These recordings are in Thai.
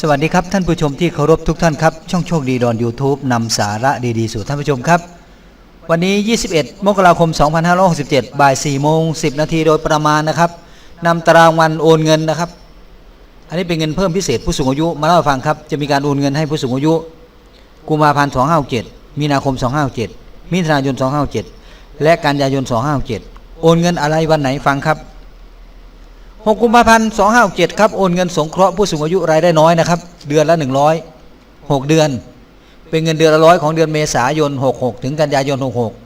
สวัสดีครับ ท่านผู้ชมที่เคารพทุกท่านครับ ช่องโชคดีดอน YouTube นำสาระดี ๆ สู่ท่านผู้ชมครับ วันนี้ 21 มกราคม 2567 บ่าย4โมง10 นาทีโดยประมาณนะครับนำตารางวันโอนเงินนะครับ อันนี้เป็นเงินเพิ่มพิเศษผู้สูงอายุ มาเล่าให้ฟังครับ จะมีการโอนเงินให้ผู้สูงอายุ กุมภาพันธ์257มีนาคม 257มิถุนายน 257และกันยายน 257โอนเงินอะไรวันไหนฟังครับ 6กุมภาพันธ์2567ครับโอนเงินสงเคราะห์ผู้สูงอายุรายได้น้อยนะครับ เดือนละ 100 6 เดือน เป็นเงินเดือนละร้อยของเดือนเมษายน 66 ถึงกันยายน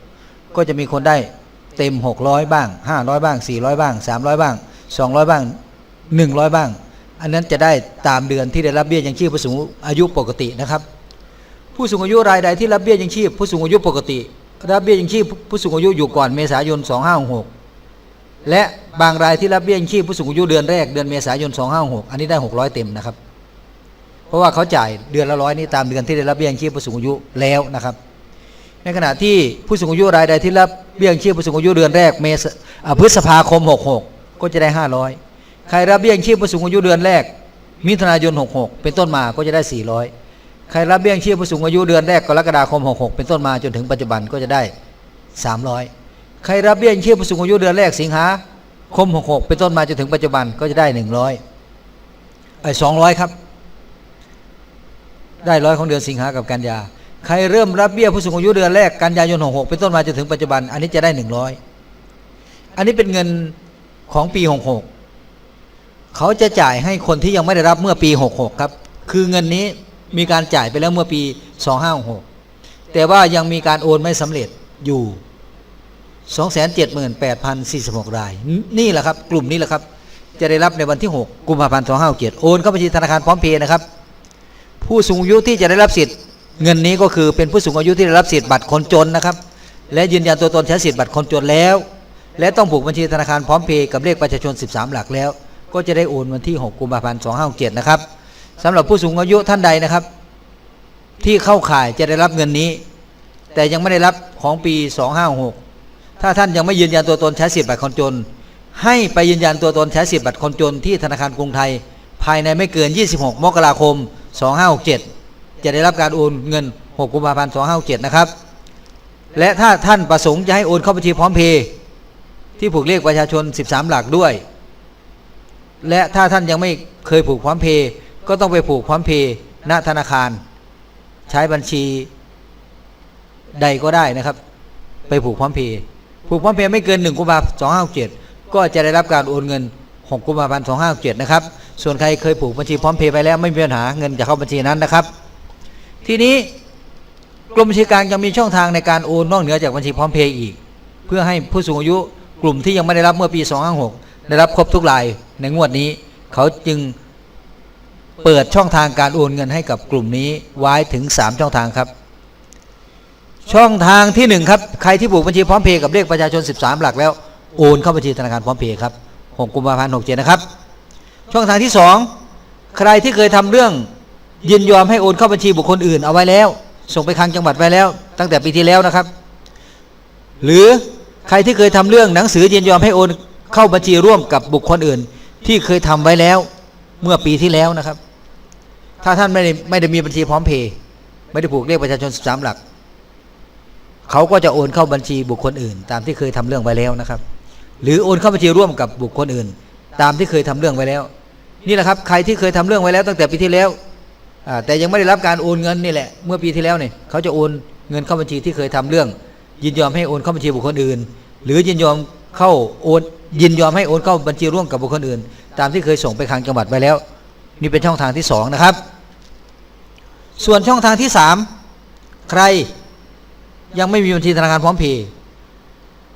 66 ก็จะมีคนได้เต็ม 600 บ้าง 500 บ้าง 400 บ้าง 300 บ้าง 200 บ้าง 100 บ้าง อันนั้นจะได้ตามเดือนที่ได้รับเบี้ยยังชีพผู้สูงอายุปกตินะครับ ผู้สูงอายุรายใดที่รับเบี้ยยังชีพผู้สูงอายุปกติรับเบี้ยยังชีพผู้สูงอายุอยู่ก่อนเมษายน 2566 และบางรายที่รับเบี้ยยังชีพผู้สูงอายุเดือนแรกเดือนเมษายน 256 อันนี้ได้ 600 เต็มนะครับ เพราะว่าเขาจ่ายเดือนละร้อยนี่ตามเดือนที่ได้รับเบี้ยยังชีพผู้สูงอายุแล้วนะครับ ในขณะที่ผู้สูงอายุรายใดที่รับเบี้ยยังชีพผู้สูงอายุเดือนแรกเมษาพฤษภาคม 66 ก็จะได้ 500 ใครรับเบี้ยยังชีพผู้สูงอายุเดือนแรก มิถุนายน 66 เป็นต้นมาก็จะได้ 400 ใครรับเบี้ยยังชีพผู้สูงอายุเดือนแรกกรกฎาคม 66 เป็นต้นมาจนถึงปัจจุบันก็จะได้ 300 ใครรับเบี้ยยังชีพผู้สูงอายุเดือนแรกสิงหาคม66เป็นต้นมาจนถึงปัจจุบันก็จะได้100ไอ้200ครับ ได้ร้อยของเดือนสิงหากับกันยา ใครเริ่มรับเบี้ยผู้สูงอายุเดือนแรกกันยายน66เป็นต้นมาจนถึงปัจจุบัน อันนี้จะได้100อันนี้เป็นเงินของปี66เขาจะจ่ายให้คนที่ยังไม่ได้รับเมื่อปี66ครับ คือเงินนี้มีการจ่ายไปแล้วเมื่อปี2566แต่ว่ายังมีการโอนไม่สำเร็จอยู่ 278,046 ราย นี่แหละครับ กลุ่มนี้แหละครับ จะได้รับในวันที่ 6 กุมภาพันธ์2567โอนเข้าบัญชีธนาคารพร้อมเพย์นะครับ ผู้สูงอายุที่จะได้รับสิทธิ์ เงินนี้ก็คือเป็นผู้สูงอายุที่ได้รับสิทธิ์บัตรคนจนนะครับ และยืนยันตัวตนใช้สิทธิ์บัตรคนจนแล้ว และต้องผูกบัญชีธนาคารพร้อมเพย์กับเลขประชาชน 13 หลักแล้ว ก็จะได้โอนวันที่ 6 กุมภาพันธ์2567นะครับสำหรับผู้สูงอายุท่านใดนะครับ ที่เข้าข่ายจะได้รับเงินนี้ แต่ยังไม่ได้รับของปี 256 ถ้าท่านยังไม่ยืนยันตัวตนใช้สิทธิ์บัตรคนจน ให้ไปยืนยันตัวตนใช้สิทธิ์บัตรคนจนที่ธนาคารกรุงไทย ภายในไม่เกิน 26 มกราคม 2567 จะได้รับการโอนเงิน 6 กุมภาพันธ์ 2567 นะครับ และถ้าท่านประสงค์จะให้โอนเข้าบัญชีพร้อมเพย์ที่ผูกเลขประชาชน 13 หลักด้วย และถ้าท่านยังไม่เคยผูกพร้อมเพย์ก็ต้องไปผูกพร้อมเพย์ณธนาคาร ใช้บัญชีใดก็ได้นะครับ ไปผูกพร้อมเพย์ ผูกพร้อมเพย์ไม่เกิน1กุมภาพันธ์2567ก็จะได้รับการโอนเงิน 6 กุมภาพันธ์2567นะครับ ส่วนใครเคยผูกบัญชีพร้อมเพย์ไปแล้วไม่มีปัญหาเงินจะเข้าบัญชีนั้นนะครับ ทีนี้กรมบัญชีกลางยังมีช่องทางในการโอนนอกเหนือจากบัญชีพร้อมเพย์อีก เพื่อให้ผู้สูงอายุกลุ่มที่ยังไม่ได้รับเมื่อปี 256 ได้รับครบทุกรายในงวดนี้ เขาจึงเปิดช่องทางการโอนเงินให้กับกลุ่มนี้ไว้ถึง 3 ช่องทางครับ ช่องทางที่ 1 ครับ ใครที่ผูกบัญชีพร้อมเพย์กับเลขประชาชน 13 หลักแล้ว โอนเข้าบัญชีธนาคารพร้อมเพย์ครับ6กุมภาพันธ์67นะครับ ช่องทางที่ 2 ใครที่เคยทำเรื่องยินยอมให้โอนเข้าบัญชีบุคคลอื่นเอาไว้แล้ว ส่งไปคลังจังหวัดไว้แล้ว ตั้งแต่ปีที่แล้วนะครับ หรือใครที่เคยทำเรื่องหนังสือยินยอมให้โอนเข้าบัญชีร่วมกับบุคคลอื่น ที่เคยทำไว้แล้วเมื่อปีที่แล้วนะครับ ถ้าท่านไม่ได้ไม่ได้มีบัญชีพร้อมเพย์ไม่ได้ผูกเลขประชาชน 13 หลัก เขาก็จะโอนเข้าบัญชีบุคคลอื่น ตามที่เคยทำเรื่องไว้แล้วนะครับ หรือโอนเข้าบัญชีร่วมกับบุคคลอื่น ตามที่เคยทำเรื่องไว้แล้ว นี่แหละครับใครที่เคยทำเรื่องไว้แล้วตั้งแต่ปีที่แล้วแต่ยังไม่ได้รับการโอนเงินนี่แหละเมื่อปีที่แล้วเนี่ยเขาจะโอนเงินเข้าบัญชีที่เคยทำเรื่อง ยินยอมให้โอนเข้าบัญชีบุคคลอื่น หรือยินยอมเข้าโอนยินยอมให้โอนเข้าบัญชีร่วมกับบุคคลอื่น ตามที่เคยส่งไปคลังจังหวัดไปแล้ว นี่เป็นช่องทางที่สองนะครับ ส่วนช่องทางที่สามใคร ยังไม่มีบัญชีธนาคารพร้อมเพย์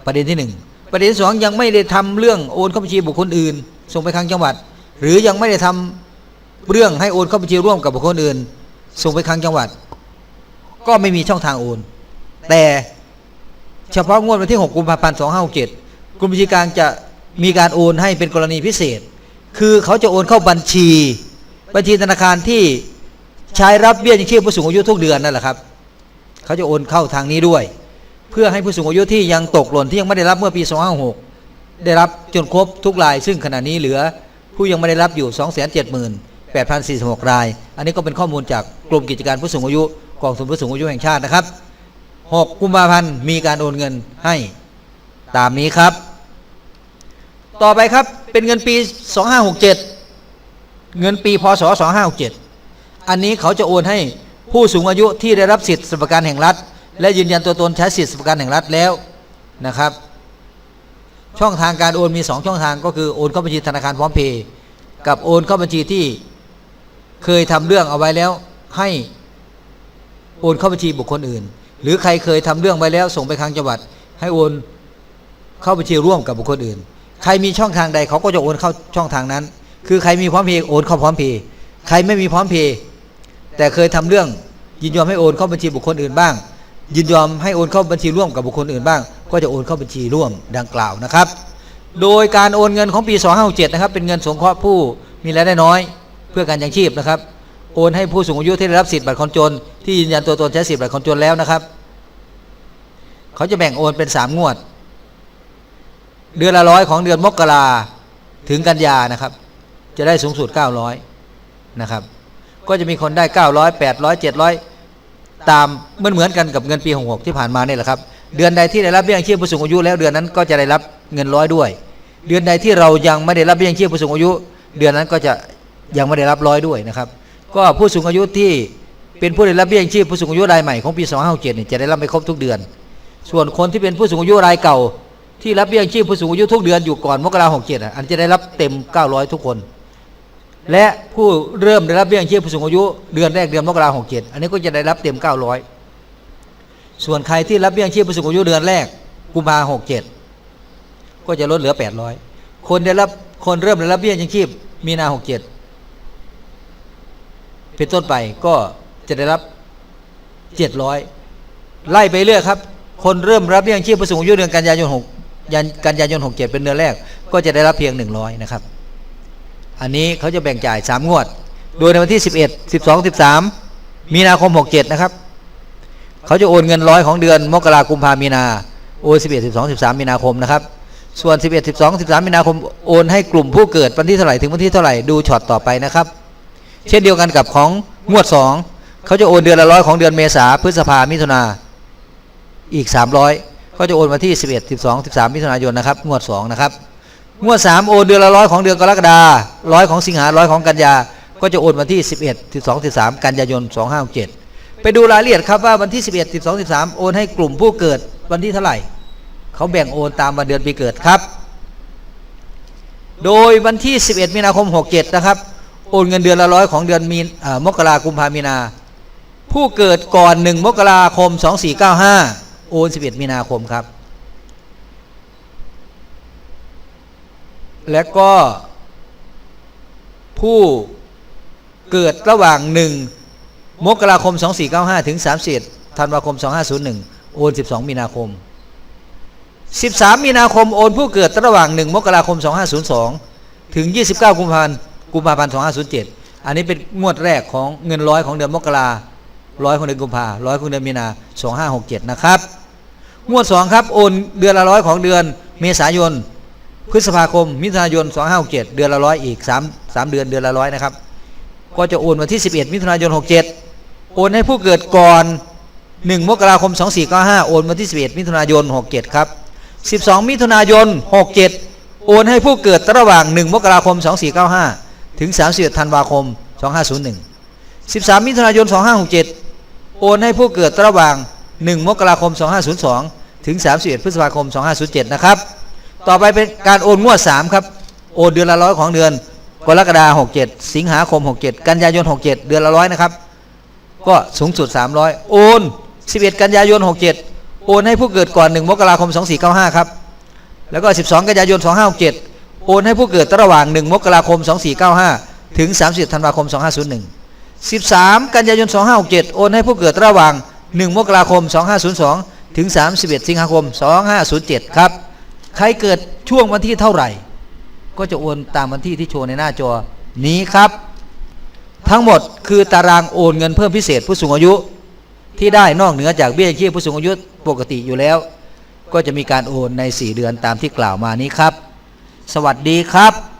ประเด็นที่หนึ่งประเด็นที่สองยังไม่ได้ทำเรื่องโอนเข้าบัญชีบุคคลอื่น ส่งไปคลังจังหวัด หรือยังไม่ได้ทำเรื่องให้โอนเข้าบัญชีร่วมกับบุคคลอื่น ส่งไปคลังจังหวัด ก็ไม่มีช่องทางโอน แต่เฉพาะงวดวันที่ 6 กุมภาพันธ์ 2567กรมบัญชีกลางจะมีการโอนให้เป็นกรณีพิเศษ คือเขาจะโอนเข้าบัญชี บัญชีธนาคารที่ใช้รับเบี้ยยังชีพผู้สูงอายุทุกเดือนนั่นแหละครับ เขาจะโอนเข้าทางนี้ด้วย เพื่อให้ผู้สูงอายุที่ยังตกหล่นที่ยังไม่ได้รับเมื่อปี 256 ได้รับจนครบทุกราย ซึ่งขณะนี้เหลือผู้ยังไม่ได้รับอยู่ 278,046 ราย อันนี้ก็เป็นข้อมูลจากกรมกิจการผู้สูงอายุกองทุนผู้สูงอายุแห่งชาตินะครับ 6 กุมภาพันธ์มีการโอนเงินให้ตามนี้ครับ ต่อไปครับเป็นเงินปี 2567 เงินปีพศ2567 อันนี้เขาจะโอนให้ ผู้สูงอายุที่ได้รับสิทธิสวัสดิการแห่งรัฐ และยืนยันตัวตนใช้สิทธิสวัสดิการแห่งรัฐแล้วนะครับ ช่องทางการโอนมี 2 ช่องทางก็คือโอนเข้าบัญชีธนาคารพร้อมเพย์กับโอนเข้าบัญชีที่เคยทำเรื่องเอาไว้แล้วให้โอนเข้าบัญชีบุคคลอื่น หรือใครเคยทำเรื่องไว้แล้ว ส่งไปคลังจังหวัด ให้โอนเข้าบัญชีร่วมกับบุคคลอื่น ใครมีช่องทางใดเขาก็จะโอนเข้าช่องทางนั้น คือใครมีพร้อมเพย์โอนเข้าพร้อมเพย์ใครไม่มีพร้อมเพย์ แต่เคยทำเรื่องยินยอมให้โอนเข้าบัญชีบุคคลอื่นบ้าง ยินยอมให้โอนเข้าบัญชีร่วมกับบุคคลอื่นบ้าง ก็จะโอนเข้าบัญชีร่วมดังกล่าวนะครับ โดยการโอนเงินของปี 2567นะครับเป็นเงินสงเคราะห์ผู้มีรายได้น้อย เพื่อการยังชีพนะครับ โอนให้ผู้สูงอายุที่ได้รับสิทธิ์บัตรคนจน ที่ยืนยันตัวตนใช้สิทธิ์บัตรคนจนแล้วนะครับ เขาจะแบ่งโอนเป็น 3 งวด เดือนละร้อยของเดือนมกราถึงกันยานะครับ จะได้สูงสุด 900 นะครับ ก็จะมีคนได้ 900 800 700 ตามเหมือนเหมือนกันกับเงินปี66ที่ผ่านมานี่แหละครับ เดือนใดที่ได้รับเบี้ยยังชีพผู้สูงอายุแล้วเดือนนั้นก็จะได้รับเงินร้อยด้วย เดือนใดที่เรายังไม่ได้รับเบี้ยยังชีพผู้สูงอายุ เดือนนั้นก็จะยังไม่ได้รับร้อยด้วยนะครับ ก็ผู้สูงอายุที่เป็นผู้ได้รับเบี้ยยังชีพผู้สูงอายุรายใหม่ของปี2567เนี่ยจะได้รับไม่ครบทุกเดือน ส่วนคนที่เป็นผู้สูงอายุรายเก่าที่รับเบี้ยยังชีพผู้สูงอายุทุกเดือนอยู่ก่อนมกราหกเจ็ดอันจะได้รับเต็ม 900 ทุกคน และผู้เริ่มได้รับเบี้ยยังชีพผู้สูงอายุเดือนแรกเดือนมกราหกเจ็ดอันนี้ก็จะได้รับเต็ม900ส่วนใครที่รับเบี้ยยังชีพผู้สูงอายุเดือนแรกกุมภาหกเจ็ดก็จะลดเหลือ800คนได้รับคนเริ่มได้รับเบี้ยยังชีพมีนาหกเจ็ดเป็นต้นไปก็จะได้รับ700ไล่ไปเรื่อยครับ คนเริ่มรับเบี้ยยังชีพผู้สูงอายุเดือนกันยายน6ยันกันยายน67เป็นเดือนแรก ก็จะได้รับเพียง100นะครับ อันนี้เขาจะแบ่งจ่าย 3 งวด โดยในวันที่ 11 12 13 มีนาคม 67 นะครับ เขาจะโอนเงินร้อยของเดือนมกราคมพามีนาโอน11 12 13 มีนาคมนะครับ ส่วน 11 12 13 มีนาคมโอนให้กลุ่มผู้เกิดวันที่เท่าไหร่ถึงวันที่เท่าไหร่ดูช็อตต่อไปนะครับ เช่นเดียวกันกับของงวด 2 เขาจะโอนเดือนละร้อยของเดือนเมษาพฤษภามิถุนาอีก 300 ก็จะโอนมาที่ 11 12 13 มิถุนายนนะครับ งวด 2 นะครับ งวด3โอนเดือนละร้อยของเดือนกรกฎาร้อยของสิงหาร้อยของกันยา ก็จะโอนมาที่ 11 12 13 กันยายน 2567 ไปดูรายละเอียดครับว่าวันที่ 11 12 13 โอนให้กลุ่มผู้เกิดวันที่เท่าไหร่ เขาแบ่งโอนตามวันเดือนปีเกิดครับ โดยวันที่ 11 มีนาคม 67 นะครับ โอนเงินเดือนละร้อยของเดือนมีเอ่อมกราคมพามีนา ผู้เกิดก่อน 1 มกราคม 2495 โอน 11 มีนาคมครับ และก็ผู้เกิดระหว่าง1มกราคม 2495 ถึง 31ธันวาคม 2501 โอน 12 มีนาคม 13 มีนาคม โอนผู้เกิดระหว่าง 1 มกราคม 2502 ถึง 29 กุมภาพันธ์กุมภาพันธ์ 2507 อันนี้เป็นงวดแรกของเงินร้อยของเดือนมกราร้อยของเดือนกุมภาร้อยของเดือนมีนา 2567 นะครับ งวด 2 ครับ โอนเดือนละร้อยของเดือนเมษายน พฤษภาคม มิถุนายน 2567 เดือนละร้อยอีก3 3เดือนเดือนละร้อยนะครับ ก็จะโอนวันที่ 11 มิถุนายน 67 โอนให้ผู้เกิดก่อน 1 มกราคม 2495 โอนวันที่ 11 มิถุนายน 67 ครับ 12 มิถุนายน 67 โอนให้ผู้เกิดระหว่าง 1 มกราคม 2495 ถึง 31 ธันวาคม 2501 13 มิถุนายน 2567 โอนให้ผู้เกิดระหว่าง 1 มกราคม 2502 ถึง 31 พฤษภาคม 2507 นะครับ ต่อไปเป็นการโอนงวดสามครับโอนเดือนละร้อยของเดือนกรกฎาหกเจ็ดสิงหาคมหกเจ็ดกันยายนหกเจ็ดเดือนละร้อยนะครับ ก็สูงสุดสามร้อยโอนสิบเอ็ดกันยายนหกเจ็ดโอนให้ผู้เกิดก่อนหนึ่งมกราคมสองสี่เก้าห้าครับแล้วก็สิบสองกันยายนสองห้าหกเจ็ดโอนให้ผู้เกิดระหว่างหนึ่งมกราคมสองสี่เก้าห้าถึงสามสิบธันวาคมสองห้าศูนย์หนึ่งสิบสามกันยายนสองห้าหกเจ็ดโอนให้ผู้เกิดระหว่างหนึ่งมกราคมสองห้าศูนย์สองถึงสามสิบเอ็ดสิงหาคมสองห้าศูนย์เจ็ดครับ ใครเกิดช่วงวันที่เท่าไหร่ ก็จะโอนตามวันที่ที่โชว์ในหน้าจอนี้ครับ ทั้งหมดคือตารางโอนเงินเพิ่มพิเศษผู้สูงอายุ ที่ได้นอกเหนือจากเบี้ยยังชีพผู้สูงอายุปกติอยู่แล้ว ก็จะมีการโอนใน 4 เดือนตามที่กล่าวมานี้ครับ สวัสดีครับ